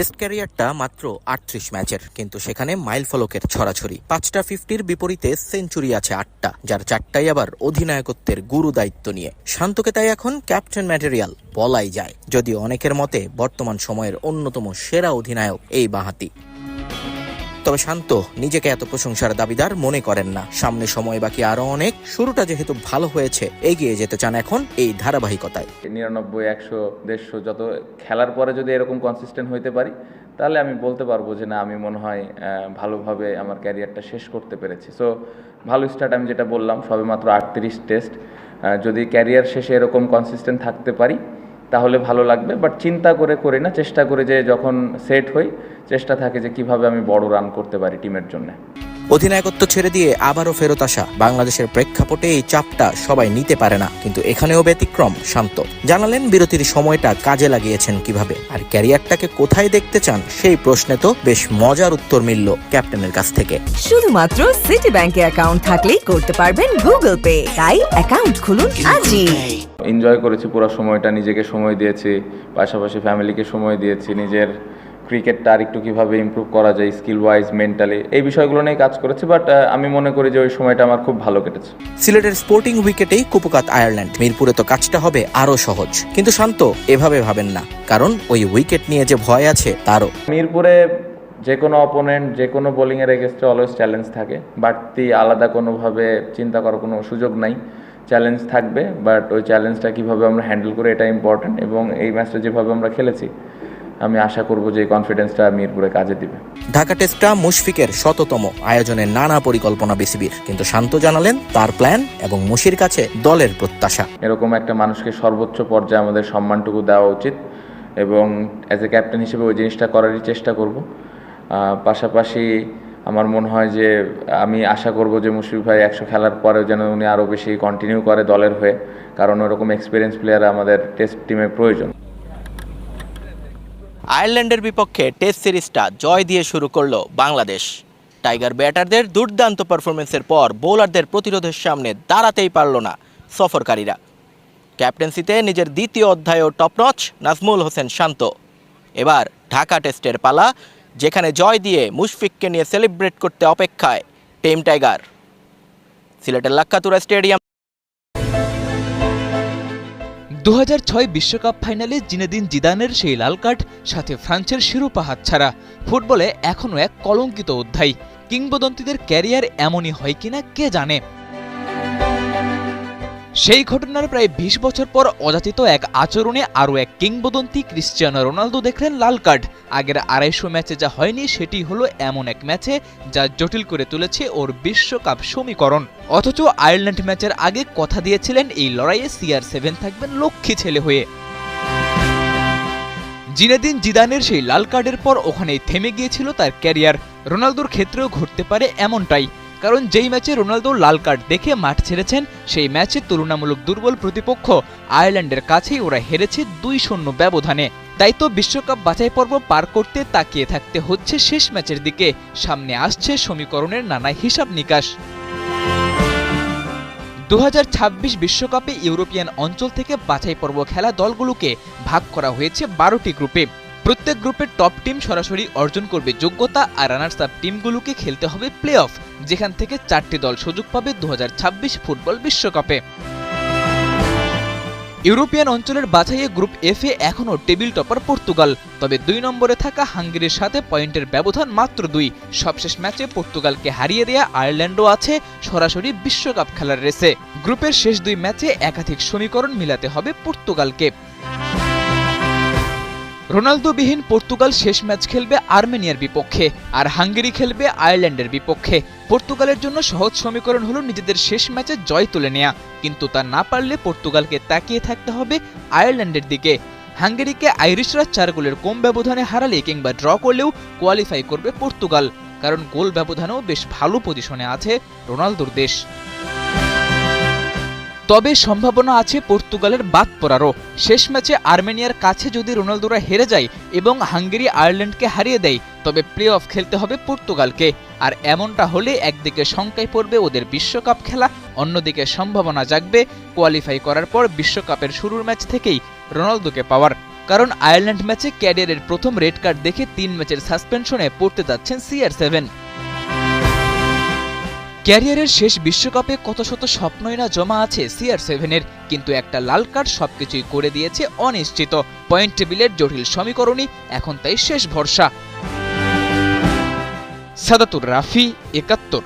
Test ক্যারিয়ারটা মাত্র আটত্রিশ ম্যাচের, কিন্তু সেখানে মাইল ফলকের ছড়াছড়ি। পাঁচটা ফিফটির বিপরীতে সেঞ্চুরি আছে আটটা, যার চারটাই আবার অধিনায়কত্বের গুরু দায়িত্ব নিয়ে। শান্তকে তাই এখন ক্যাপ্টেন ম্যাটেরিয়াল বলাই যায়, যদিও অনেকের মতে বর্তমান সময়ের অন্যতম সেরা অধিনায়ক এই বাঁহাতি। তবে শান্ত। নিজেকে এত প্রশংসার দাবিদার মনে করেন না। সামনে সময় বাকি আরও অনেক। শুরুটা যেহেতু ভালো হয়েছে, এগিয়ে যেতে চান এখন এই ধারাবাহিকতায়। নিরানব্বই, একশো, দেড়শো, যত খেলার পরে যদি এরকম কনসিস্টেন্ট হইতে পারি, তাহলে আমি বলতে পারব যে না, আমি মনে হয় ভালোভাবে আমার ক্যারিয়ারটা শেষ করতে পেরেছি। সো ভালো স্টার্ট আমি যেটা বললাম সবে মাত্র আটত্রিশ টেস্ট যদি ক্যারিয়ার শেষে এরকম কনসিস্টেন্ট থাকতে পারি তাহলে ভালো লাগবে বাট চিন্তা করে, করি না, চেষ্টা করে যে যখন সেট হই, চেষ্টা থাকে যে কীভাবে আমি বড় রান করতে পারি টিমের জন্য। অধিনায়কত্ব ছেড়ে দিয়ে আবারও ফেরত আসা বাংলাদেশের প্রেক্ষাপটে এই চাপটা সবাই নিতে পারে না কিন্তু এখানেও ব্যতিক্রম শান্ত। জানালেন বিরতির সময়টা কাজে লাগিয়েছেন কীভাবে আর ক্যারিয়ারটাকে কোথায় দেখতে চান সেই প্রশ্নে তো বেশ মজার উত্তর মিলল ক্যাপ্টেনের কাছ থেকে। শুধুমাত্র সিটি ব্যাংকে অ্যাকাউন্ট থাকলেই করতে পারবেন গুগল পে তাই অ্যাকাউন্ট খুলুন আজই। এনজয় করেছি পুরো সময়টা নিজেকে সময় দিয়েছি পাশাপাশি ফ্যামিলিকে সময় দিয়েছি নিজের ক্রিকেটটা আর একটু কীভাবে ইমপ্রুভ করা যায় স্কিল ওয়াইজ মেন্টালি এই বিষয়গুলো নিয়ে কাজ করেছি বাট আমি মনে করি যে ওই সময়টা আমার খুব ভালো কেটেছে। সিলেটের স্পোর্টিং উইকেটেই কুপুকাত আয়ারল্যান্ড। মিরপুরে তো কাজটা হবে আরও সহজ। কিন্তু শান্ত এভাবে ভাবেন না। কারণ ওই উইকেট নিয়ে যে ভয় আছে তারও। মিরপুরে যে কোনো অপোনেন্ট যে কোনো বোলিংয়ের এগেস্টে অলওয়েজ চ্যালেঞ্জ থাকে। বাড়তি আলাদা কোনোভাবে চিন্তা করার কোনো সুযোগ নাই। চ্যালেঞ্জ থাকবে বাট ওই চ্যালেঞ্জটা কীভাবে আমরা হ্যান্ডেল করি এটা ইম্পর্ট্যান্ট এবং এই ম্যাচটা যেভাবে আমরা খেলেছি আমি আশা করব যে এই কনফিডেন্সটা মিরপুরে কাজে দিবে। ঢাকা টেস্টটা মুশফিকের শততম আয়োজনের নানা পরিকল্পনা বিসিবির কিন্তু শান্ত জানালেন তার প্ল্যান এবং মুশির কাছে দলের প্রত্যাশা। এরকম একটা মানুষকে সর্বোচ্চ পর্যায়ে আমাদের সম্মানটুকু দেওয়া উচিত এবং অ্যাজ এ ক্যাপ্টেন হিসেবে ওই জিনিসটা করারই চেষ্টা করব। পাশাপাশি আমার মনে হয় যে আমি আশা করব যে মুশফিক ভাই একশো খেলার পরেও যেন উনি আরও বেশি কন্টিনিউ করে দলের হয়ে কারণ ওরকম এক্সপিরিয়েন্স প্লেয়ার আমাদের টেস্ট টিমে প্রয়োজন। আয়ারল্যান্ডের বিপক্ষে টেস্ট সিরিজটা জয় দিয়ে শুরু করল বাংলাদেশ। টাইগার ব্যাটারদের দুর্দান্ত পারফরমেন্সের পর বোলারদের প্রতিরোধের সামনে দাঁড়াতেই পারল না সফরকারীরা। ক্যাপ্টেন্সিতে নিজের দ্বিতীয় অধ্যায়ও টপনচ নাজমুল হোসেন শান্ত। এবার ঢাকা টেস্টের পালা, যেখানে জয় দিয়ে মুশফিককে নিয়ে সেলিব্রেট করতে অপেক্ষায় টেম টাইগার। সিলেটের লাক্কাতুরা স্টেডিয়াম দু বিশ্বকাপ ফাইনালে জিনেদিন জিদানের সেই লাল কার্ড, সাথে ফ্রান্সের শিরোপা হাতছাড়া। ফুটবলে এখনও এক কলঙ্কিত অধ্যায়। কিংবদন্তিদের ক্যারিয়ার এমনই হয় কিনা কে জানে? সেই ঘটনার প্রায় ২০ বছর পর অযাচিত এক আচরণে আরও এক কিংবদন্তি ক্রিশ্চিয়ানো রোনালদো দেখলেন লাল কার্ড। আগের আড়াইশো ম্যাচে যা হয়নি, সেটি হলো এমন এক ম্যাচে যা জটিল করে তুলেছে ওর বিশ্বকাপ সমীকরণ। অথচ আয়ারল্যান্ড ম্যাচের আগে কথা দিয়েছিলেন, এই লড়াইয়ে সিআর সেভেন থাকবেন লক্ষ্মী ছেলে হয়ে। জিনেদিন জিদানের সেই লাল কার্ডের পর ওখানেই থেমে গিয়েছিল তার ক্যারিয়ার। রোনালদোর ক্ষেত্রেও ঘটতে পারে এমনটাই। কারণ যেই ম্যাচে রোনালদো লাল কার্ড দেখে মাঠ ছেড়েছেন, সেই ম্যাচে তুলনামূলক দুর্বল প্রতিপক্ষ আয়ারল্যান্ডের কাছেই ওরা হেরেছে দুই শূন্য ব্যবধানে। তাই তো বিশ্বকাপ বাছাই পর্ব পার করতে তাকিয়ে থাকতে হচ্ছে শেষ ম্যাচের দিকে। সামনে আসছে সমীকরণের নানা হিসাব নিকাশ। দু বিশ্বকাপে ইউরোপিয়ান অঞ্চল থেকে বাছাই পর্ব খেলা দলগুলোকে ভাগ করা হয়েছে বারোটি গ্রুপে। প্রত্যেক গ্রুপের টপ টিম সরাসরি অর্জন করবে যোগ্যতা আর রানার্স আপ টিমগুলোকে খেলতে হবে প্লে অফ যেখান থেকে চারটি দল সুযোগ পাবে দু হাজার ছাব্বিশ ফুটবল বিশ্বকাপে। ইউরোপিয়ান অঞ্চলের বাছাইয়ে গ্রুপ এফ এ এখনও টেবিল টপার পর্তুগাল, তবে দুই নম্বরে থাকা হাঙ্গেরির সাথে পয়েন্টের ব্যবধান মাত্র দুই। সবশেষ ম্যাচে পর্তুগালকে হারিয়ে দেয়া আয়ারল্যান্ডও আছে সরাসরি বিশ্বকাপ খেলার রেসে। গ্রুপের শেষ দুই ম্যাচে একাধিক সমীকরণ মিলাতে হবে পর্তুগালকে। রোনালদোবিহীন পর্তুগাল শেষ ম্যাচ খেলবে আর্মেনিয়ার বিপক্ষে আর হাঙ্গেরি খেলবে আয়ারল্যান্ডের বিপক্ষে। পর্তুগালের জন্য সহজ সমীকরণ হলো নিজেদের শেষ ম্যাচে জয় তুলে নেয়া, কিন্তু তা না পারলে পর্তুগালকে তাকিয়ে থাকতে হবে আয়ারল্যান্ডের দিকে। হাঙ্গেরিকে আইরিশরা চার গোলের কম ব্যবধানে হারালে কিংবা ড্র করলেও কোয়ালিফাই করবে পর্তুগাল, কারণ গোল ব্যবধানেও বেশ ভালো পজিশনে আছে রোনালদোর দেশ। তবে সম্ভাবনা আছে পর্তুগালের বাদ পড়ারও। শেষ ম্যাচে আর্মেনিয়ার কাছে যদি রোনালদোরা হেরে যায় এবং হাঙ্গেরি আয়ারল্যান্ডকে হারিয়ে দেয়, তবে প্লে অফ খেলতে হবে পর্তুগালকে। আর এমনটা হলে একদিকে শঙ্কায় পড়বে ওদের বিশ্বকাপ খেলা, অন্যদিকে সম্ভাবনা জাগবে কোয়ালিফাই করার পর বিশ্বকাপের শুরুর ম্যাচ থেকেই রোনালদোকে পাওয়ার। কারণ আয়ারল্যান্ড ম্যাচে ক্যারিয়ারের প্রথম রেড কার্ড দেখে তিন ম্যাচের সাসপেনশনে পড়তে যাচ্ছেন সিআর সেভেন। ক্যারিয়ারের শেষ বিশ্বকাপে কত শত স্বপ্নই না জমা আছে সিআর সেভেনের, কিন্তু একটা লাল কার্ড সবকিছুই করে দিয়েছে অনিশ্চিত। পয়েন্ট টেবিলের জটিল সমীকরণই এখন তাই শেষ ভরসা। সাদাতুর রাফি একাত্তর।